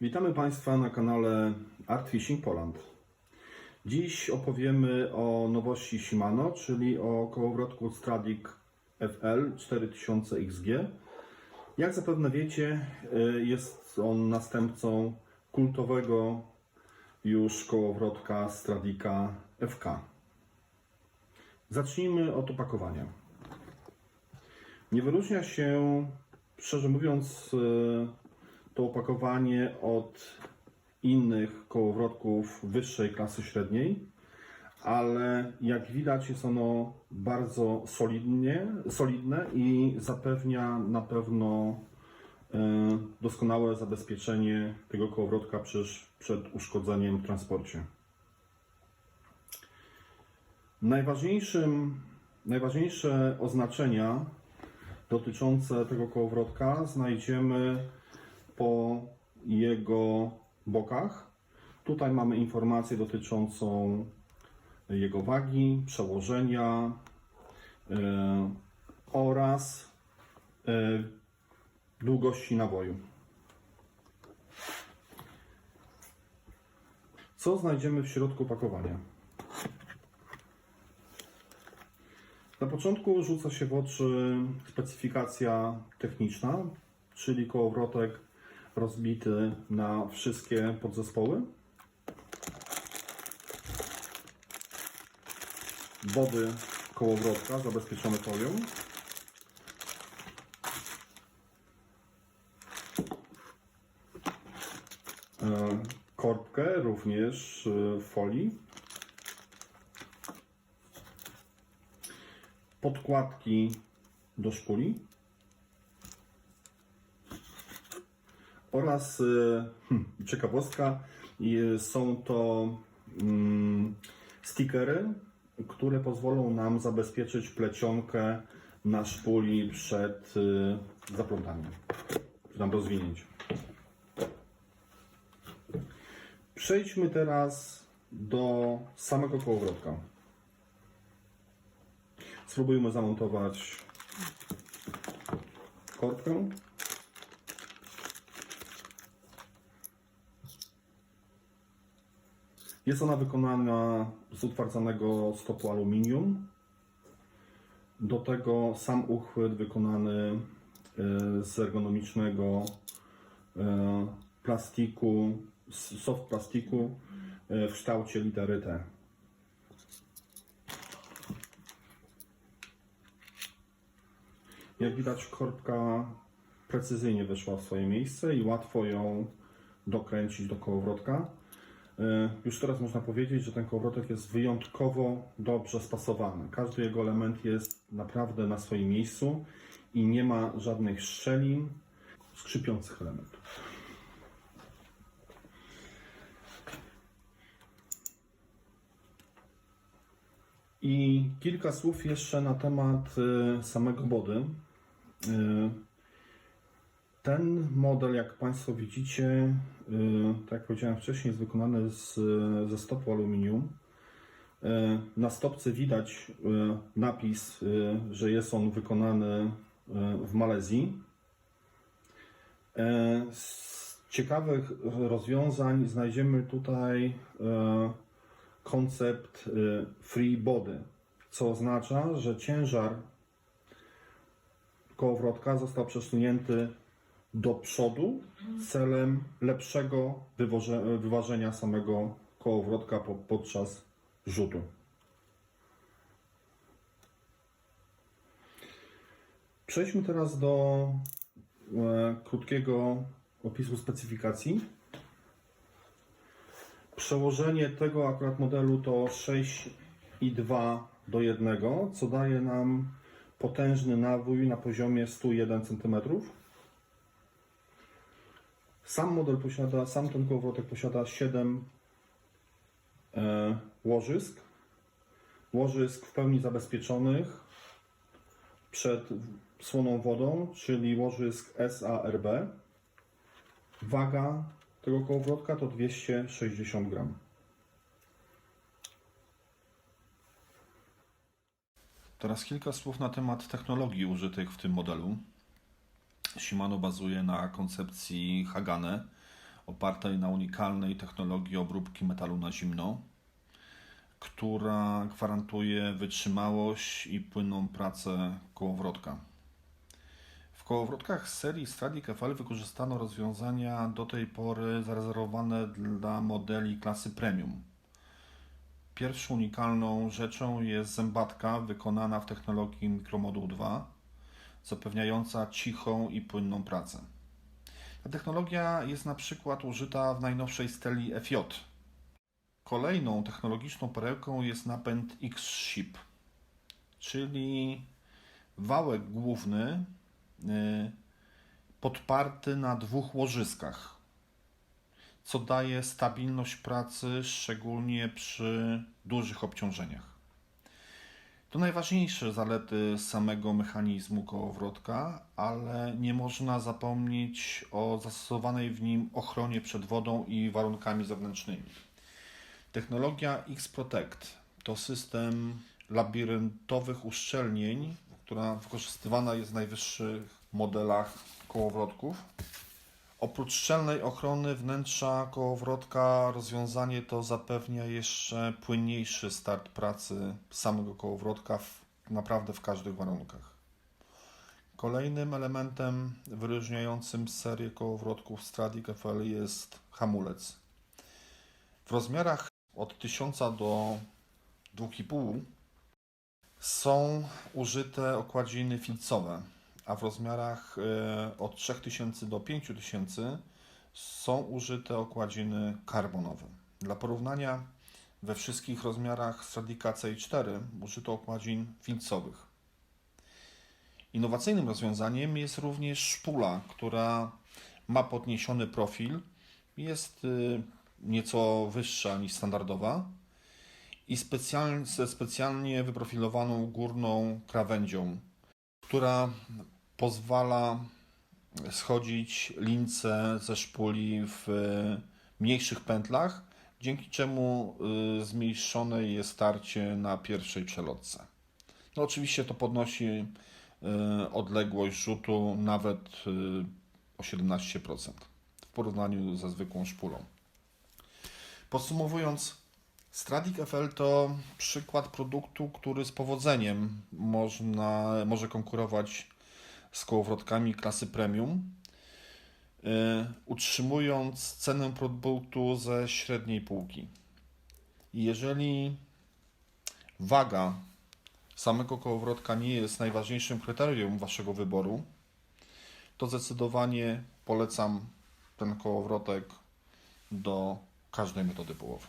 Witamy Państwa na kanale Art Fishing Poland. Dziś opowiemy o nowości Shimano, czyli o kołowrotku Stradic FL 4000 XG. Jak zapewne wiecie, y, jest on następcą kultowego już kołowrotka Stradica FK. Zacznijmy od opakowania. Nie wyróżnia się, szczerze mówiąc, y, to opakowanie od innych kołowrotków wyższej klasy średniej, ale jak widać jest ono bardzo solidnie, solidne i zapewnia na pewno y, doskonałe zabezpieczenie tego kołowrotka przed, przed uszkodzeniem w transporcie. Najważniejszym, najważniejsze oznaczenia dotyczące tego kołowrotka znajdziemy po jego bokach. Tutaj mamy informację dotyczącą jego wagi, przełożenia e, oraz e, długości naboju. Co znajdziemy w środku pakowania? Na początku rzuca się w oczy specyfikacja techniczna, czyli kołowrotek rozbity na wszystkie podzespoły. Body kołowrotka zabezpieczone folią. E, Korbkę również e, w folii. Podkładki do szpuli. Oraz y, hmm, ciekawostka, y, są to mm, stickery, które pozwolą nam zabezpieczyć plecionkę na szpuli przed y, zaplątaniem, czy rozwinięciem. Przejdźmy teraz do samego kołowrotka. Spróbujmy zamontować korbkę. Jest ona wykonana z utwardzanego stopu aluminium. Do tego sam uchwyt wykonany e, z ergonomicznego e, plastiku, soft plastiku e, w kształcie litery T. Jak widać, korbka precyzyjnie weszła w swoje miejsce i łatwo ją dokręcić do kołowrotka. E, Już teraz można powiedzieć, że ten kołowrotek jest wyjątkowo dobrze spasowany. Każdy jego element jest naprawdę na swoim miejscu i nie ma żadnych szczelin, skrzypiących elementów. I kilka słów jeszcze na temat e, samego body. E, Ten model, jak Państwo widzicie, tak jak powiedziałem wcześniej, jest wykonany z, ze stopu aluminium. Y, Na stopce widać y, napis, y, że jest on wykonany w Malezji. Z ciekawych rozwiązań znajdziemy tutaj koncept free body, co oznacza, że ciężar kołowrotka został przesunięty do przodu celem lepszego wywoże, wyważenia samego kołowrotka po, podczas rzutu. Przejdźmy teraz do e, krótkiego opisu specyfikacji. Przełożenie tego akurat modelu to 6,2 do 1, co daje nam potężny nawój na poziomie 101 cm. Sam model posiada, sam ten kołowrotek posiada 7 e, łożysk. Łożysk w pełni zabezpieczonych przed słoną wodą, czyli łożysk SARB. Waga tego kołowrotka to 260 gram. Teraz kilka słów na temat technologii użytych w tym modelu. Shimano bazuje na koncepcji Hagane opartej na unikalnej technologii obróbki metalu na zimno, która gwarantuje wytrzymałość i płynną pracę kołowrotka. W kołowrotkach serii Stradic FL wykorzystano rozwiązania do tej pory zarezerwowane dla modeli klasy premium. Pierwszą unikalną rzeczą jest zębatka wykonana w technologii Micromoduł 2, zapewniająca cichą i płynną pracę. Ta technologia jest na przykład użyta w najnowszej steli FJ. Kolejną technologiczną perełką jest napęd X-Ship, czyli wałek główny y, podparty na dwóch łożyskach, co daje stabilność pracy, szczególnie przy dużych obciążeniach. To najważniejsze zalety samego mechanizmu kołowrotka, ale nie można zapomnieć o zastosowanej w nim ochronie przed wodą i warunkami zewnętrznymi. Technologia X-Protect to system labiryntowych uszczelnień, która wykorzystywana jest w najwyższych modelach kołowrotków. Oprócz szczelnej ochrony wnętrza kołowrotka, rozwiązanie to zapewnia jeszcze płynniejszy start pracy samego kołowrotka w, naprawdę w każdych warunkach. Kolejnym elementem wyróżniającym serię kołowrotków Stradic FL jest hamulec. W rozmiarach od 1000 do 2,5 są użyte okładziny filcowe, a w rozmiarach e, od 3000 do 5000 są użyte okładziny karbonowe. Dla porównania we wszystkich rozmiarach Stradica C4 użyto okładzin filcowych. Innowacyjnym rozwiązaniem jest również szpula, która ma podniesiony profil, jest y, nieco wyższa niż standardowa i specjalnie, ze specjalnie wyprofilowaną górną krawędzią, która pozwala schodzić lince ze szpuli w mniejszych pętlach, dzięki czemu y, zmniejszone jest starcie na pierwszej przelotce. No oczywiście to podnosi y, odległość rzutu nawet o 17% w porównaniu ze zwykłą szpulą. Podsumowując, Stradic FL to przykład produktu, który z powodzeniem można, może konkurować z kołowrotkami klasy premium, y, utrzymując cenę produktu ze średniej półki. Jeżeli waga samego kołowrotka nie jest najważniejszym kryterium Waszego wyboru, to zdecydowanie polecam ten kołowrotek do każdej metody połowy.